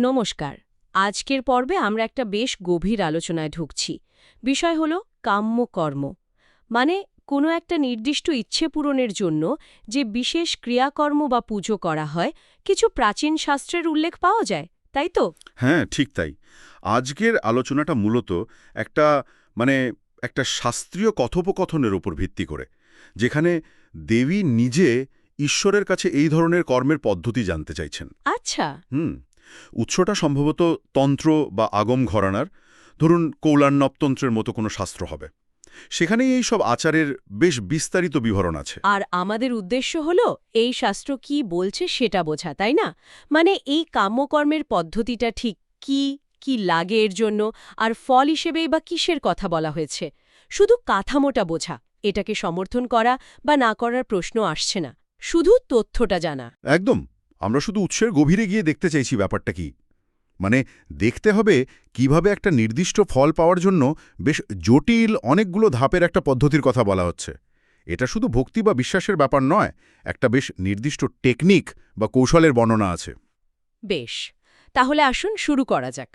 নমস্কার। আজকের পর্বে আমরা একটা বেশ গভীর আলোচনায় ঢুকছি। বিষয় হলো কাম্য কর্ম মানে কোনো একটা নির্দিষ্ট ইচ্ছে পূরণের জন্য যে বিশেষ ক্রিয়াকর্ম বা পুজো করা হয় কিছু প্রাচীন শাস্ত্রের উল্লেখ পাওয়া যায় তাই তো? হ্যাঁ ঠিক তাই। আজকের আলোচনাটা মূলত একটা মানে একটা শাস্ত্রীয় কথোপকথনের উপর ভিত্তি করে যেখানে দেবী নিজে ঈশ্বরের কাছে এই ধরনের কর্মের পদ্ধতি জানতে চাইছেন। আচ্ছা। হুম। উৎসটা সম্ভবত তন্ত্র বা আগম ঘরানার ধরুন কৌলান্নবতন্ত্রের মতো কোনো শাস্ত্র হবে। সেখানেই এই সব আচারের বেশ বিস্তারিত বিবরণ আছে। আর আমাদের উদ্দেশ্য হলো এই শাস্ত্র কি বলছে সেটা বোঝা তাই না? মানে এই কাম্যকর্মের পদ্ধতিটা ঠিক কি কি লাগে এর জন্য আর ফল হিসেবেই বা কিসের কথা বলা হয়েছে? শুধু কাঠামোটা বোঝা এটাকে সমর্থন করা বা না করার প্রশ্ন আসছে না শুধু তথ্যটা জানা। একদম। আমরা শুধু উৎসের গভীরে গিয়ে দেখতে চাইছি ব্যাপারটা কি? মানে দেখতে হবে কীভাবে একটা নির্দিষ্ট ফল পাওয়ার জন্য বেশ জটিল অনেকগুলো ধাপের একটা পদ্ধতির কথা বলা হচ্ছে। এটা শুধু ভক্তি বা বিশ্বাসের ব্যাপার নয়, একটা বেশ নির্দিষ্ট টেকনিক বা কৌশলের বর্ণনা আছে। বেশ, তাহলে আসুন শুরু করা যাক।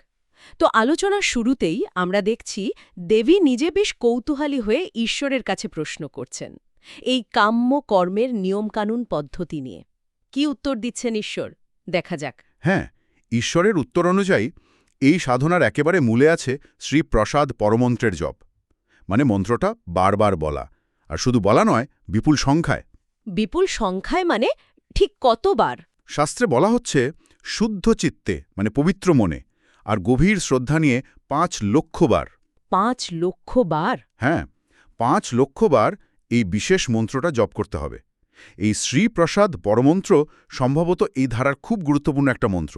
তো আলোচনার শুরুতেই আমরা দেখছি দেবী নিজে বেশ কৌতূহলী হয়ে ঈশ্বরের কাছে প্রশ্ন করছেন, এই কাম্য কর্মের নিয়মকানুন পদ্ধতি নিয়ে। কি উত্তর দিচ্ছেন ঈশ্বর? দেখা যাক। হ্যাঁ ঈশ্বরের উত্তর অনুযায়ী এই সাধনার একেবারে মূলে আছে শ্রী প্রসাদ পরমন্ত্রের জপ। মানে মন্ত্রটা বারবার বলা। আর শুধু বলা নয় বিপুল সংখ্যায়। বিপুল সংখ্যায় মানে ঠিক কতবার? শাস্ত্রে বলা হচ্ছে শুদ্ধ চিত্তে মানে পবিত্র মনে আর গভীর শ্রদ্ধা নিয়ে পাঁচ লক্ষবার। পাঁচ লক্ষবার? হ্যাঁ পাঁচ লক্ষবার এই বিশেষ মন্ত্রটা জপ করতে হবে। এই শ্রীপ্রসাদ পরমন্ত্র সম্ভবত এই ধারার খুব গুরুত্বপূর্ণ একটা মন্ত্র।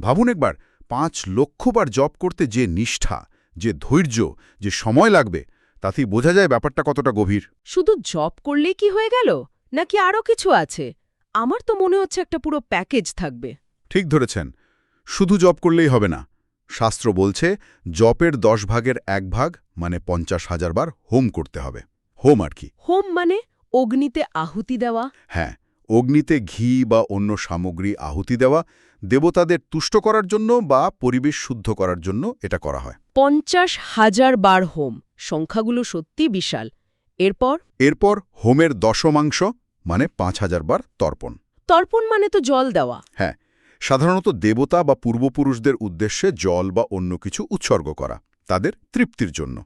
ভাবুন একবার পাঁচ লক্ষবার জপ করতে যে নিষ্ঠা যে ধৈর্য যে সময় লাগবে তাতেই বোঝা যায় ব্যাপারটা কতটা গভীর। শুধু জব করলেই কি হয়ে গেল? নাকি আরও কিছু আছে? আমার তো মনে হচ্ছে একটা পুরো প্যাকেজ থাকবে। ঠিক ধরেছেন। শুধু জপ করলেই হবে না। শাস্ত্র বলছে জপের দশ ভাগের এক ভাগ মানে পঞ্চাশ হাজার বার হোম করতে হবে। হোম আর কি। হোম মানে? অগ্নিতে আহুতি দেওয়া? হ্যাঁ অগ্নিতে ঘি বা অন্য সামগ্রী আহুতি দেওয়া দেবতাদের তুষ্ট করার জন্য বা পরিবেশ শুদ্ধ করার জন্য এটা করা হয়। পঞ্চাশ হাজার বার হোম সংখ্যাগুলো সত্যি বিশাল। এরপর? এরপর হোমের দশমাংশ মানে পাঁচ হাজার বার তর্পণ। তর্পণ মানে তো জল দেওয়া। হ্যাঁ সাধারণত দেবতা বা পূর্বপুরুষদের উদ্দেশ্যে জল বা অন্য কিছু উৎসর্গ করা তাদের তৃপ্তির জন্য।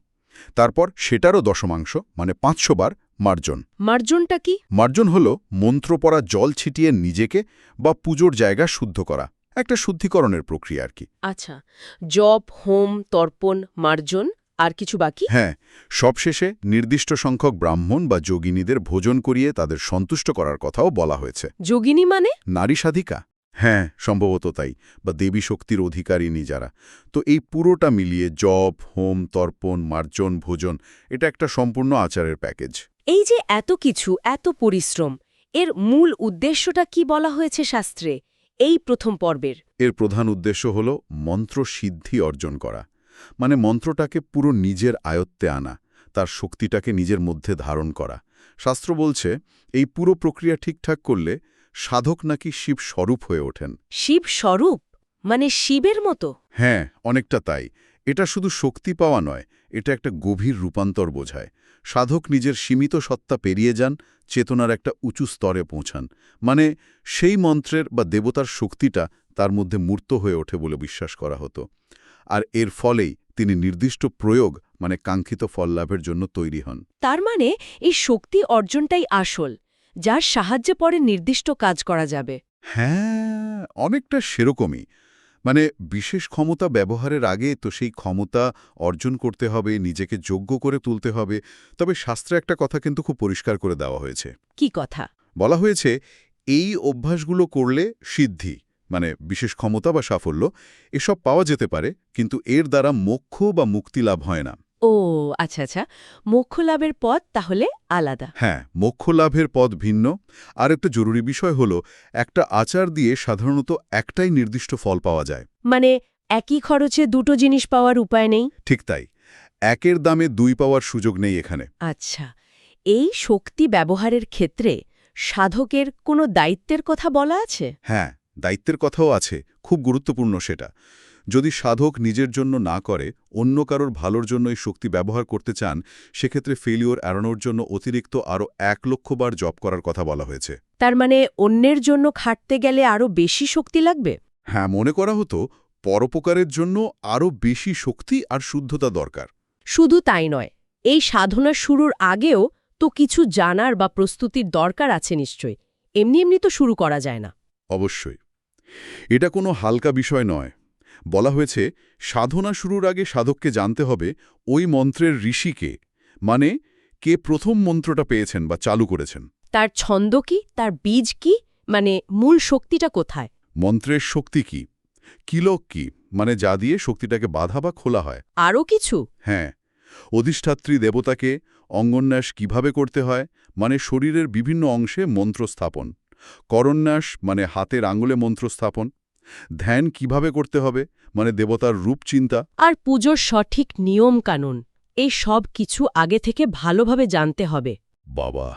তারপর সেটারও দশমাংশ মানে পাঁচশো বার মার্জন। মার্জনটা কি? মার্জন হল মন্ত্র পড়া জল ছিটিয়ে নিজেকে বা পুজোর জায়গা শুদ্ধ করা একটা শুদ্ধিকরণের প্রক্রিয়া আর কি। আচ্ছা জপ হোম তর্পণ মার্জন আর কিছু বাকি? হ্যাঁ সবশেষে নির্দিষ্ট সংখ্যক ব্রাহ্মণ বা যোগিনীদের ভোজন করিয়ে তাদের সন্তুষ্ট করার কথাও বলা হয়েছে। যোগিনী মানে? নারী সাধিকা? হ্যাঁ সম্ভবত তাই বা দেবী শক্তির অধিকারিণী যারা। তো এই পুরোটা মিলিয়ে জপ হোম তর্পণ মার্জন ভোজন এটা একটা সম্পূর্ণ আচারের প্যাকেজ। এই যে এত কিছু এত পরিশ্রম এর মূল উদ্দেশ্যটা কি বলা হয়েছে শাস্ত্রে এই প্রথম পর্বের? এর প্রধান উদ্দেশ্য হল মন্ত্র সিদ্ধি অর্জন করা মানে মন্ত্রটাকে পুরো নিজের আয়ত্তে আনা তার শক্তিটাকে নিজের মধ্যে ধারণ করা। শাস্ত্র বলছে এই পুরো প্রক্রিয়া ঠিকঠাক করলে সাধক নাকি শিব স্বরূপ হয়ে ওঠেন। শিব স্বরূপ? মানে শিবের মতো? হ্যাঁ অনেকটা তাই। এটা শুধু শক্তি পাওয়া নয় এটা একটা গভীর রূপান্তর বোঝায়। সাধক নিজের সীমিত সত্তা পেরিয়ে যান চেতনার একটা উঁচু স্তরে পৌঁছান। মানে সেই মন্ত্রের বা দেবতার শক্তিটা তার মধ্যে মূর্ত হয়ে ওঠে বলে বিশ্বাস করা হতো। আর এর ফলেই তিনি নির্দিষ্ট প্রয়োগ মানে কাঙ্ক্ষিত ফল লাভের জন্য তৈরি হন। তার মানে এই শক্তি অর্জনটাই আসল যার সাহায্যে পরে নির্দিষ্ট কাজ করা যাবে। হ্যাঁ অনেকটা সেরকমই। মানে বিশেষ ক্ষমতা ব্যবহারের আগে তো সেই ক্ষমতা অর্জন করতে হবে নিজেকে যোগ্য করে তুলতে হবে। তবে শাস্ত্রে একটা কথা কিন্তু খুব পরিষ্কার করে দেওয়া হয়েছে। কি কথা? বলা হয়েছে এই অভ্যাসগুলো করলে সিদ্ধি মানে বিশেষ ক্ষমতা বা সাফল্য এসব পাওয়া যেতে পারে কিন্তু এর দ্বারা মোক্ষ বা মুক্তি লাভ হয় না। ও আচ্ছা আচ্ছা। মোক্ষ লাভের পথ তাহলে আলাদা। হ্যাঁ মোক্ষ লাভের পথ ভিন্ন। আর একটা জরুরি বিষয় হল একটা আচার দিয়ে সাধারণত একটাই নির্দিষ্ট ফল পাওয়া যায়। মানে একই খরচে দুটো জিনিস পাওয়ার উপায় নেই? ঠিক তাই। একের দামে দুই পাওয়ার সুযোগ নেই এখানে। আচ্ছা। এই শক্তি ব্যবহারের ক্ষেত্রে সাধকের কোনো দায়িত্বের কথা বলা আছে? হ্যাঁ দায়িত্বের কথাও আছে। খুব গুরুত্বপূর্ণ সেটা। যদি সাধক নিজের জন্য না করে অন্য কারোর ভালোর জন্য এই শক্তি ব্যবহার করতে চান সেক্ষেত্রে ফেলিওর এড়ানোর জন্য অতিরিক্ত আরও এক লক্ষ বার জপ করার কথা বলা হয়েছে। তার মানে অন্যের জন্য খাটতে গেলে আরও বেশি শক্তি লাগবে? হ্যাঁ মনে করা হতো পরোপকারের জন্য আরও বেশি শক্তি আর শুদ্ধতা দরকার। শুধু তাই নয় এই সাধনা শুরুর আগেও তো কিছু জানার বা প্রস্তুতির দরকার আছে নিশ্চয় এমনি এমনি তো শুরু করা যায় না। অবশ্যই। এটা কোনো হালকা বিষয় নয়। বলা হয়েছে সাধনা শুরুর আগে সাধককে জানতে হবে ওই মন্ত্রের ঋষিকে মানে কে প্রথম মন্ত্রটা পেয়েছেন বা চালু করেছেন। তার ছন্দ কি? তার বীজ কি? মানে মূল শক্তিটা কোথায়? মন্ত্রের শক্তি কি? কিলক কি? মানে যা দিয়ে শক্তিটাকে বাধা বা খোলা হয়। আরও কিছু? হ্যাঁ অধিষ্ঠাত্রী দেবতাকে অঙ্গন্যাস কীভাবে করতে হয়? মানে শরীরের বিভিন্ন অংশে মন্ত্র স্থাপন করন্যাস মানে হাতের আঙুলে মন্ত্র স্থাপন ধ্যান কীভাবে করতে হবে? মানে দেবতার রূপ চিন্তা। আর পুজোর সঠিক নিয়ম কানুন এই সব কিছু আগে থেকে ভালোভাবে জানতে হবে। বাবা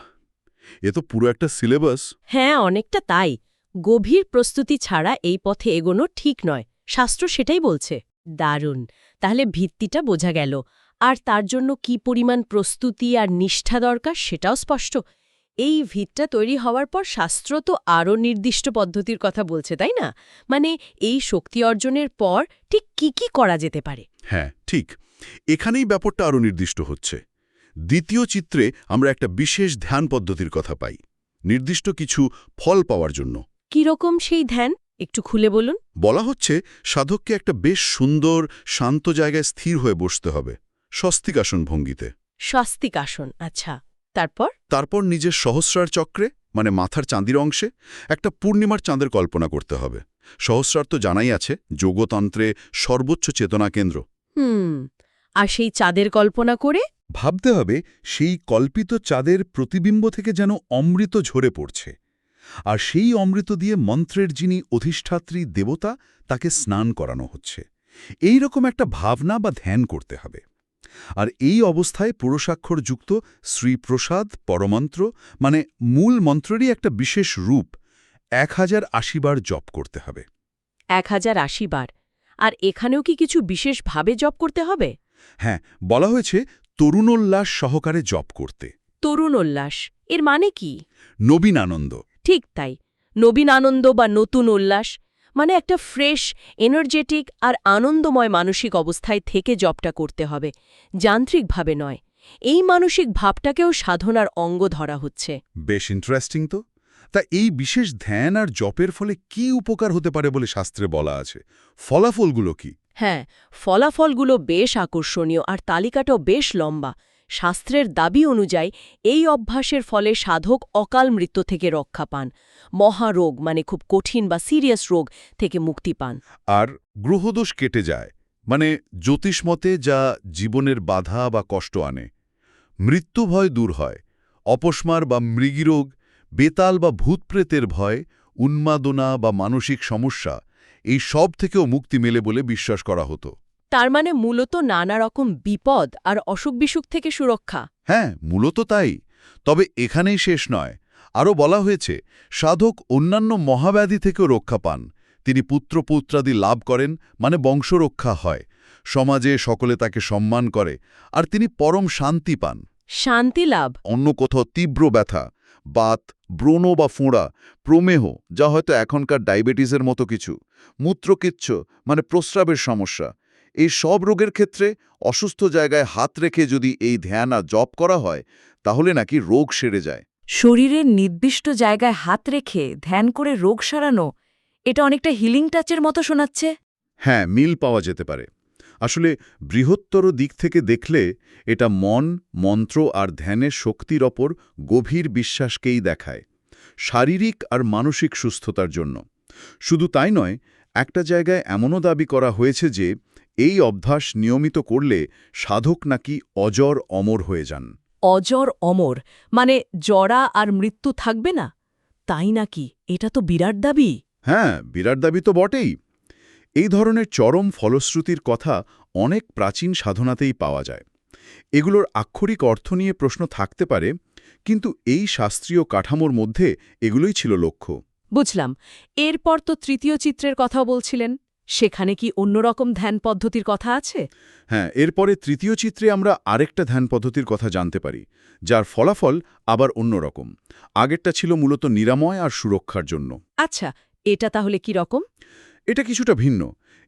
এ তো পুরো একটা সিলেবাস। হ্যাঁ অনেকটা তাই। গভীর প্রস্তুতি ছাড়া এই পথে এগোনো ঠিক নয়। শাস্ত্র সেটাই বলছে। দারুণ। তাহলে ভিত্তিটা বোঝা গেল। আর তার জন্য কি পরিমাণ প্রস্তুতি আর নিষ্ঠা দরকার সেটাও স্পষ্ট। এই ভিতটা তৈরি হওয়ার পর শাস্ত্র তো আরও নির্দিষ্ট পদ্ধতির কথা বলছে তাই না? মানে এই শক্তি অর্জনের পর ঠিক কি কি করা যেতে পারে? হ্যাঁ ঠিক। এখানেই ব্যাপারটা আরও নির্দিষ্ট হচ্ছে। দ্বিতীয় চিত্রে আমরা একটা বিশেষ ধ্যান পদ্ধতির কথা পাই নির্দিষ্ট কিছু ফল পাওয়ার জন্য। কীরকম সেই ধ্যান? একটু খুলে বলুন। বলা হচ্ছে সাধককে একটা বেশ সুন্দর শান্ত জায়গায় স্থির হয়ে বসতে হবে স্বস্তিকাসন ভঙ্গিতে। স্বস্তিক আসন আচ্ছা। তারপর? তারপর নিজের সহস্রার চক্রে মানে মাথার চাঁদির অংশে একটা পূর্ণিমার চাঁদের কল্পনা করতে হবে। সহস্রার তো জানাই আছে যোগতন্ত্রে সর্বোচ্চ চেতনা কেন্দ্র। হুম আর সেই চাঁদের কল্পনা করে? ভাবতে হবে সেই কল্পিত চাঁদের প্রতিবিম্ব থেকে যেন অমৃত ঝরে পড়ছে। আর সেই অমৃত দিয়ে মন্ত্রের যিনি অধিষ্ঠাত্রী দেবতা তাকে স্নান করানো হচ্ছে। এই রকম একটা ভাবনা বা ধ্যান করতে হবে। আর এই অবস্থায় পুরুষাক্ষর যুক্ত শ্রীপ্রসাদ পরমন্ত্র মানে মূল মন্ত্রেরই একটা বিশেষ রূপ এক হাজার আশিবার জপ করতে হবে। এক হাজার আশি বার। আর এখানেও কি কিছু বিশেষভাবে জপ করতে হবে? হ্যাঁ বলা হয়েছে তরুণোল্লাস সহকারে জপ করতে। তরুণ উল্লাস এর মানে কি? নবীন আনন্দ ঠিক তাই। নবীন আনন্দ বা নতুন উল্লাস মানে একটা ফ্রেশ এনার্জেটিক আর আনন্দময় মানসিক অবস্থায় থেকে জবটা করতে হবে। যান্ত্রিকভাবে নয়। এই মানসিক ভাবটাকেও সাধনার অঙ্গ ধরা হচ্ছে। বেশ ইন্টারেস্টিং তো। তা এই বিশেষ ধ্যান আর জপের ফলে কি উপকার হতে পারে বলে শাস্ত্রে বলা আছে? ফলাফলগুলো কি? হ্যাঁ ফলাফলগুলো বেশ আকর্ষণীয় আর তালিকাটাও বেশ লম্বা। শাস্ত্রের দাবি অনুযায়ী, এই অভ্যাসের ফলে সাধক অকাল মৃত্যু থেকে রক্ষা পান, মহারোগ মানে খুব কঠিন বা সিরিয়াস রোগ থেকে মুক্তি পান। আর গ্রহদোষ কেটে যায় মানে জ্যোতিষমতে যা জীবনের বাধা বা কষ্ট আনে। মৃত্যু ভয় দূর হয়, অপস্মার বা মৃগীরোগ, বেতাল বা ভূতপ্রেতের ভয়, উন্মাদনা বা মানসিক সমস্যা, এই সব থেকেও মুক্তি মেলে বলে বিশ্বাস করা হতো। তার মানে মূলত নানা রকম বিপদ আর অসুখ বিসুখ থেকে সুরক্ষা। হ্যাঁ মূলত তাই। তবে এখানেই শেষ নয়। আরও বলা হয়েছে সাধক অন্যান্য মহাব্যাধি থেকেও রক্ষা পান। তিনি পুত্রপুত্রাদি লাভ করেন মানে বংশরক্ষা হয়। সমাজে সকলে তাকে সম্মান করে আর তিনি পরম শান্তি পান। শান্তি লাভ। অন্য কোথাও তীব্র ব্যথা বাত ব্রণ বা ফোঁড়া প্রমেহ যা হয়তো এখনকার ডায়াবেটিসের মতো কিছু। মূত্রকিচ্ছ মানে প্রস্রাবের সমস্যা। এই সব রোগের ক্ষেত্রে অসুস্থ জায়গায় হাত রেখে যদি এই ধ্যান আর জপ করা হয় তাহলে নাকি রোগ সেরে যায়। শরীরের নির্দিষ্ট জায়গায় হাত রেখে ধ্যান করে রোগ সারানো এটা অনেকটা হিলিং টাচের মতো শোনাচ্ছে? হ্যাঁ মিল পাওয়া যেতে পারে। আসলে বৃহত্তর দিক থেকে দেখলে এটা মন মন্ত্র আর ধ্যানের শক্তির ওপর গভীর বিশ্বাসকেই দেখায় শারীরিক আর মানসিক সুস্থতার জন্য। শুধু তাই নয় একটা জায়গায় এমনও দাবি করা হয়েছে যে এই অভ্যাস নিয়মিত করলে সাধক নাকি অজর অমর হয়ে যান। অজর অমর? মানে জরা আর মৃত্যু থাকবে না? তাই নাকি? এটা তো বিরাট দাবি। হ্যাঁ বিরাট দাবি তো বটেই। এই ধরনের চরম ফলশ্রুতির কথা অনেক প্রাচীন সাধনাতেই পাওয়া যায়। এগুলোর আক্ষরিক অর্থ নিয়ে প্রশ্ন থাকতে পারে কিন্তু এই শাস্ত্রীয় কাঠামোর মধ্যে এগুলোই ছিল লক্ষ্য। বুঝলাম। এরপর তো তৃতীয় চিত্রের কথাও বলছিলেন। সেখানে কি অন্যরকম ধ্যান পদ্ধতির কথা আছে? হ্যাঁ এরপরে তৃতীয় চিত্রে আমরা আরেকটা ধ্যান পদ্ধতির কথা জানতে পারি যার ফলাফল আবার অন্যরকম। আগেরটা ছিল মূলত নিরাময় আর সুরক্ষার জন্য। আচ্ছা এটা তাহলে কি রকম? এটা কিছুটা ভিন্ন।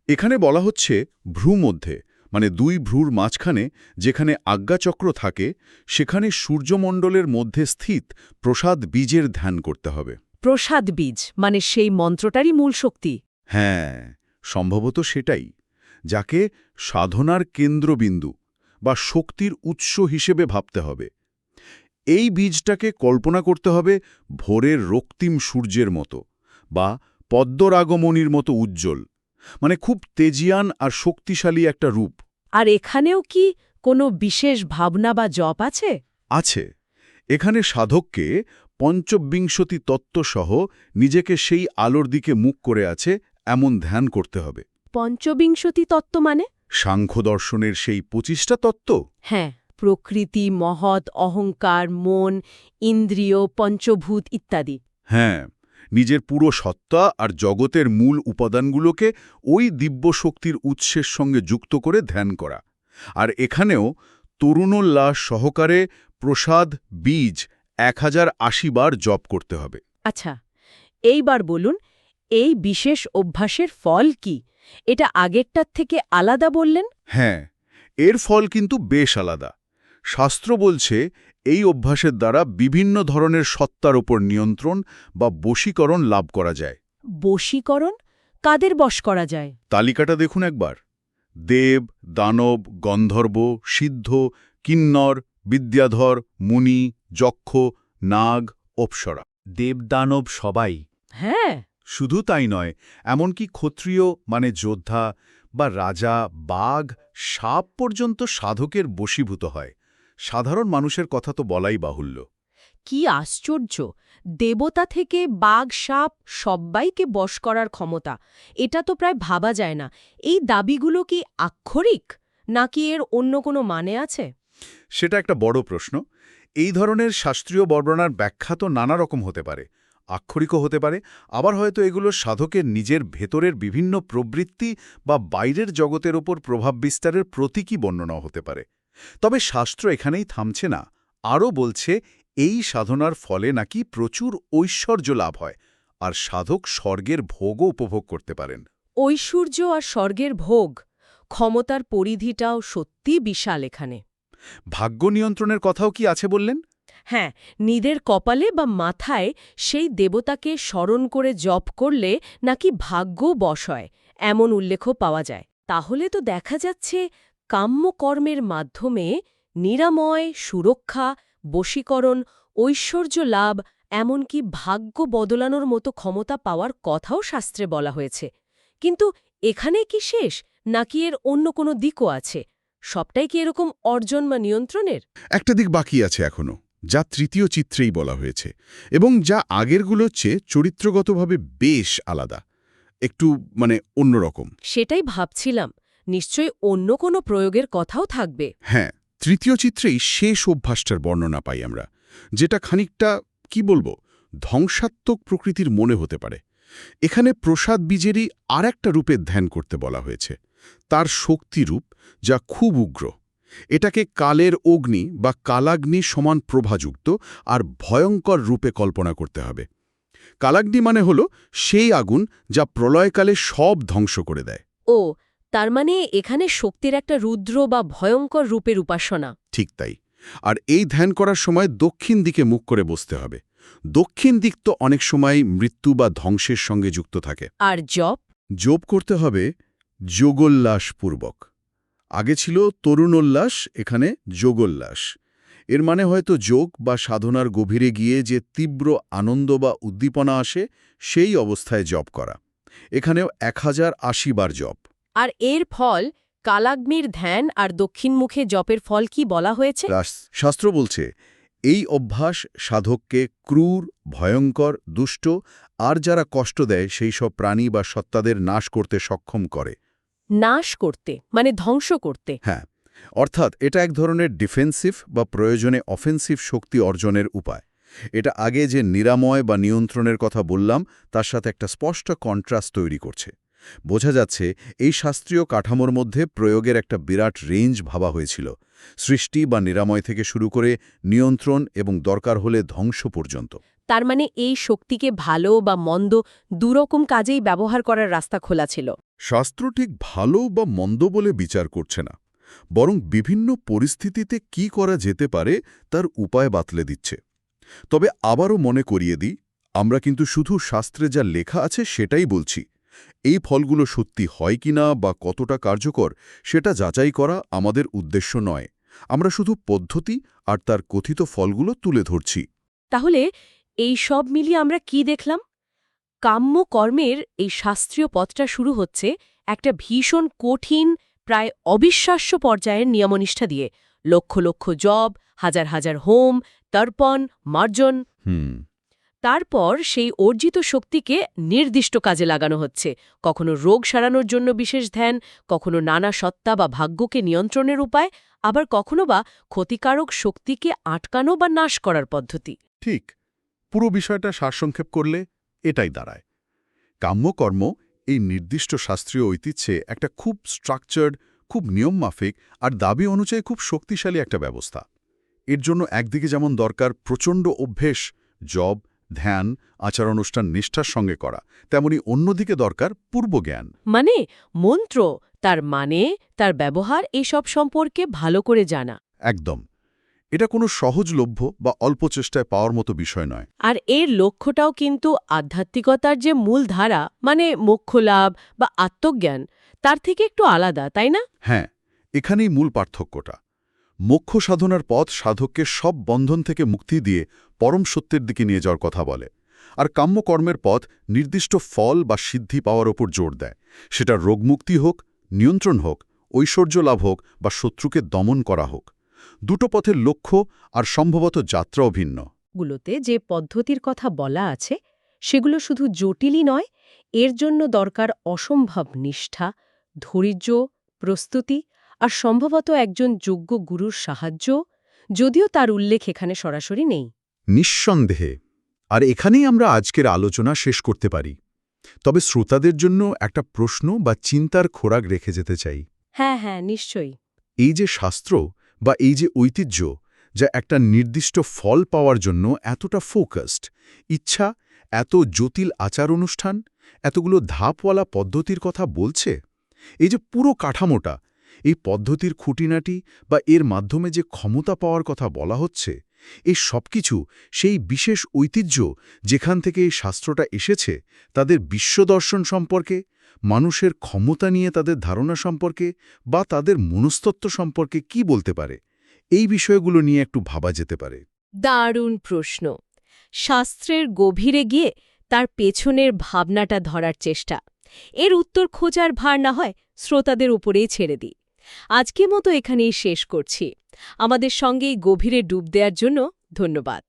এখানে বলা হচ্ছে ভ্রু মধ্যে মানে দুই ভ্রুর মাঝখানে যেখানে আজ্ঞাচক্র থাকে সেখানে সূর্যমণ্ডলের মধ্যে স্থিত প্রসাদ বীজের ধ্যান করতে হবে। প্রসাদ বীজ মানে সেই মন্ত্রটারই মূল শক্তি। হ্যাঁ। সম্ভবত সেটাই যাকে সাধনার কেন্দ্রবিন্দু বা শক্তির উৎস হিসেবে ভাবতে হবে। এই বীজটাকে কল্পনা করতে হবে ভোরের রক্তিম সূর্যের মতো বা পদ্মরাগমনির মতো উজ্জ্বল মানে খুব তেজিয়ান আর শক্তিশালী একটা রূপ। আর এখানেও কি কোনো বিশেষ ভাবনা বা জপ আছে? আছে। এখানে সাধককে পঞ্চবিংশতি তত্ত্বসহ নিজেকে সেই আলোর দিকে মুখ করে আছে এমন ধ্যান করতে হবে। পঞ্চবিংশতি তত্ত্ব মানে? সাংখ্য দর্শনের সেই পঁচিশটা তত্ত্ব? হ্যাঁ প্রকৃতি মহৎ অহংকার মন ইন্দ্রিয় পঞ্চভূত ইত্যাদি। হ্যাঁ নিজের পুরো সত্তা আর জগতের মূল উপাদানগুলোকে ওই দিব্য শক্তির উৎসের সঙ্গে যুক্ত করে ধ্যান করা। আর এখানেও তরুণোল্লাস সহকারে প্রসাদ বীজ এক হাজার আশি বার জপ করতে হবে। আচ্ছা এইবার বলুন এই বিশেষ অভ্যাসের ফল কি? এটা আগেরটার থেকে আলাদা বললেন? হ্যাঁ এর ফল কিন্তু বেশ আলাদা। শাস্ত্র বলছে এই অভ্যাসের দ্বারা বিভিন্ন ধরনের সত্তার ওপর নিয়ন্ত্রণ বা বশীকরণ লাভ করা যায়। বশীকরণ? কাদের বশ করা যায়? তালিকাটা দেখুন একবার। দেব দানব গন্ধর্ব সিদ্ধ কিন্নর বিদ্যাধর মুনি যক্ষ নাগ অপ্সরা। দেবদানব সবাই। হ্যাঁ। শুধু তাই নয় এমনকি ক্ষত্রিয় মানে যোদ্ধা বা রাজা বাঘ সাপ পর্যন্ত সাধকের বশীভূত হয়। সাধারণ মানুষের কথা তো বলাই বাহুল্য। কি আশ্চর্য! দেবতা থেকে বাঘ সাপ সব্বাইকে বশ করার ক্ষমতা এটা তো প্রায় ভাবা যায় না। এই দাবিগুলো কি আক্ষরিক নাকি এর অন্য কোনো মানে আছে? সেটা একটা বড় প্রশ্ন। এই ধরনের শাস্ত্রীয় বর্ণনার ব্যাখ্যা তো নানা রকম হতে পারে। আক্ষরিকও হতে পারে আবার হয়তো এগুলো সাধকের নিজের ভেতরের বিভিন্ন প্রবৃত্তি বা বাইরের জগতের ওপর প্রভাব বিস্তারের প্রতীকী বর্ণনাও হতে পারে। তবে শাস্ত্র এখানেই থামছে না আরও বলছে এই সাধনার ফলে নাকি প্রচুর ঐশ্বর্য লাভ হয় আর সাধক স্বর্গের ভোগও উপভোগ করতে পারেন। ঐশ্বর্য আর স্বর্গের ভোগ ক্ষমতার পরিধিটাও সত্যি বিশাল এখানে। ভাগ্য নিয়ন্ত্রণের কথাও কি আছে বললেন? হ্যাঁ নিদের কপালে বা মাথায় সেই দেবতাকে স্মরণ করে জপ করলে নাকি ভাগ্য বশ হয়, এমন উল্লেখও পাওয়া যায়। তাহলে তো দেখা যাচ্ছে কাম্যকর্মের মাধ্যমে নিরাময়, সুরক্ষা, বশীকরণ, ঐশ্বর্য লাভ, এমনকি ভাগ্য বদলানোর মতো ক্ষমতা পাওয়ার কথাও শাস্ত্রে বলা হয়েছে। কিন্তু এখানে কি শেষ, নাকি এর অন্য কোনো দিকও আছে? সবটাই কি এরকম অর্জন বা নিয়ন্ত্রণের? একটা দিক বাকি আছে এখনও। যা তৃতীয় চিত্রেই বলা হয়েছে এবং যা আগেরগুলোর চেয়ে চরিত্রগতভাবে বেশ আলাদা একটু মানে অন্যরকম। সেটাই ভাবছিলাম নিশ্চয়ই অন্য কোনো প্রয়োগের কথাও থাকবে। হ্যাঁ তৃতীয় চিত্রেই শেষ অভ্যাসটার বর্ণনা পাই আমরা যেটা খানিকটা কি বলব ধ্বংসাত্মক প্রকৃতির মনে হতে পারে। এখানে প্রসাদ বীজেরই আর একটা রূপে ধ্যান করতে বলা হয়েছে তার শক্তিরূপ যা খুব উগ্র। এটাকে কালের অগ্নি বা কালাগ্নি সমান প্রভাযুক্ত আর ভয়ঙ্কর রূপে কল্পনা করতে হবে। কালাগ্নি মানে হল সেই আগুন যা প্রলয়কালে সব ধ্বংস করে দেয়। ও তার মানে এখানে শক্তির একটা রুদ্র বা ভয়ঙ্কর রূপের উপাসনা। ঠিক তাই। আর এই ধ্যান করার সময় দক্ষিণ দিকে মুখ করে বসতে হবে। দক্ষিণ দিক তো অনেক সময় মৃত্যু বা ধ্বংসের সঙ্গে যুক্ত থাকে। আর জপ? যোগ করতে হবে যোগোল্লাসপূর্বক। আগে ছিল তরুণোল্লাস এখানে যোগোল্লাস। এর মানে হয়তো যোগ বা সাধনার গভীরে গিয়ে যে তীব্র আনন্দ বা উদ্দীপনা আসে সেই অবস্থায় জপ করা। এখানেও এক হাজার আশি বার জপ। আর এর ফল কালাগ্নির ধ্যান আর দক্ষিণমুখে জপের ফল কি বলা হয়েছে? শাস্ত্র বলছে এই অভ্যাস সাধককে ক্রূর ভয়ঙ্কর দুষ্ট আর যারা কষ্ট দেয় সেই সব প্রাণী বা সত্তাদের নাশ করতে সক্ষম করে। নাশ করতে মানে ধ্বংস করতে। হ্যাঁ অর্থাৎ এটা এক ধরনের ডিফেন্সিভ বা প্রয়োজনে অফেন্সিভ শক্তি অর্জনের উপায়। এটা আগে যে নিরাময় বা নিয়ন্ত্রণের কথা বললাম, তার সাথে একটা স্পষ্ট কন্ট্রাস্ট তৈরি করছে। বোঝা যাচ্ছে, এই শাস্ত্রীয় কাঠামোর মধ্যে প্রয়োগের একটা বিরাট রেঞ্জ ভাবা হয়েছিল। সৃষ্টি বা নিরাময় থেকে শুরু করে নিয়ন্ত্রণ এবং দরকার হলে ধ্বংস পর্যন্ত। তার মানে এই শক্তিকে ভালো বা মন্দ দুরকম কাজেই ব্যবহার করার রাস্তা খোলা ছিল। শাস্ত্র ঠিক ভালো বা মন্দ বলে বিচার করছে না বরং বিভিন্ন পরিস্থিতিতে কি করা যেতে পারে তার উপায় বাতলে দিচ্ছে। তবে আবারও মনে করিয়ে দিই আমরা কিন্তু শুধু শাস্ত্রে যা লেখা আছে সেটাই বলছি। এই ফলগুলো সত্যি হয় কিনা বা কতটা কার্যকর সেটা যাচাই করা আমাদের উদ্দেশ্য নয়। আমরা শুধু পদ্ধতি আর তার কথিত ফলগুলো তুলে ধরছি। তাহলে এই সব মিলিয়ে আমরা কি দেখলাম? কাম্য কর্মের এই শাস্ত্রীয় পথটা শুরু হচ্ছে একটা ভীষণ কঠিন প্রায় অবিশ্বাস্য পর্যায়ের নিয়মনিষ্ঠা দিয়ে। লক্ষ লক্ষ জব হাজার হাজার হোম তর্পণ মার্জন। হুম। তারপর সেই অর্জিত শক্তিকে নির্দিষ্ট কাজে লাগানো হচ্ছে। কখনো রোগ সারানোর জন্য বিশেষ ধ্যান কখনো নানা সত্তা বা ভাগ্যকে নিয়ন্ত্রণের উপায় আবার কখনো বা ক্ষতিকারক শক্তিকে আটকানো বা নাশ করার পদ্ধতি। ঠিক। পুরো বিষয়টা সারসংক্ষেপ করলে এটাই দাঁড়ায়। কাম্যকর্ম এই নির্দিষ্ট শাস্ত্রীয় ঐতিহ্যে একটা খুব স্ট্রাকচার্ড খুব নিয়মমাফিক আর দাবি অনুযায়ী খুব শক্তিশালী একটা ব্যবস্থা। এর জন্য একদিকে যেমন দরকার প্রচণ্ড অভ্যেস জব ধ্যান আচার অনুষ্ঠান নিষ্ঠার সঙ্গে করা তেমনি অন্যদিকে দরকার পূর্বজ্ঞান। মানে মন্ত্র তার মানে তার ব্যবহার এসব সম্পর্কে ভালো করে জানা। একদম। এটা কোনো সহজলভ্য বা অল্প চেষ্টায় পাওয়ার মতো বিষয় নয়। আর এর লক্ষ্যটাও কিন্তু আধ্যাত্মিকতার যে মূল ধারা মানে মোক্ষলাভ বা আত্মজ্ঞান তার থেকে একটু আলাদা তাই না? হ্যাঁ এখানেই মূল পার্থক্যটা। মোক্ষ সাধনার পথ সাধককে সব বন্ধন থেকে মুক্তি দিয়ে পরম সত্যের দিকে নিয়ে যাওয়ার কথা বলে। আর কাম্যকর্মের পথ নির্দিষ্ট ফল বা সিদ্ধি পাওয়ার ওপর জোর দেয়। সেটা রোগমুক্তি হোক নিয়ন্ত্রণ হোক ঐশ্বর্য লাভ হোক বা শত্রুকে দমন করা হোক। দুটো পথের লক্ষ্য আর সম্ভবত যাত্রাও ভিন্ন। গুলোতে যে পদ্ধতির কথা বলা আছে সেগুলো শুধু জটিলই নয় এর জন্য দরকার অসম্ভব নিষ্ঠা ধৈর্য প্রস্তুতি আর সম্ভবত একজন যোগ্য গুরুর সাহায্য যদিও তার উল্লেখ এখানে সরাসরি নেই। নিঃসন্দেহে আর এখানেই আমরা আজকের আলোচনা শেষ করতে পারি। তবে শ্রোতাদের জন্য একটা প্রশ্ন বা চিন্তার খোরাক রেখে যেতে চাই। হ্যাঁ হ্যাঁ নিশ্চয়ই। এই যে শাস্ত্র বা এই যে ঐতিহ্য যা একটা নির্দিষ্ট ফল পাওয়ার জন্য এতটা ফোকাসড ইচ্ছা, এত জটিল আচার অনুষ্ঠান, এতগুলো ধাপওয়ালা পদ্ধতির কথা বলছে? এই যে পুরো কাঠামোটা, এই পদ্ধতির খুঁটিনাটি বা এর মাধ্যমে যে ক্ষমতা পাওয়ার কথা বলা হচ্ছে এই সবকিছু সেই বিশেষ ঐতিহ্য যেখান থেকে এই শাস্ত্রটা এসেছে, তাদের বিশ্বদর্শন সম্পর্কে, মানুষের ক্ষমতা নিয়ে তাদের ধারণা সম্পর্কে বা তাদের মনস্তত্ত্ব সম্পর্কে কি বলতে পারে, এই বিষয়গুলো নিয়ে একটু ভাবা যেতে পারে। দারুণ প্রশ্ন। শাস্ত্রের গভীরে গিয়ে তার পেছনের ভাবনাটা ধরার চেষ্টা। এর উত্তর খোঁজার ভার না হয় শ্রোতাদের উপরেই ছেড়ে দিই। আজকে মতো এখানেই শেষ করছি। আমাদের সঙ্গেই গভীরে ডুব দেওয়ার জন্য ধন্যবাদ।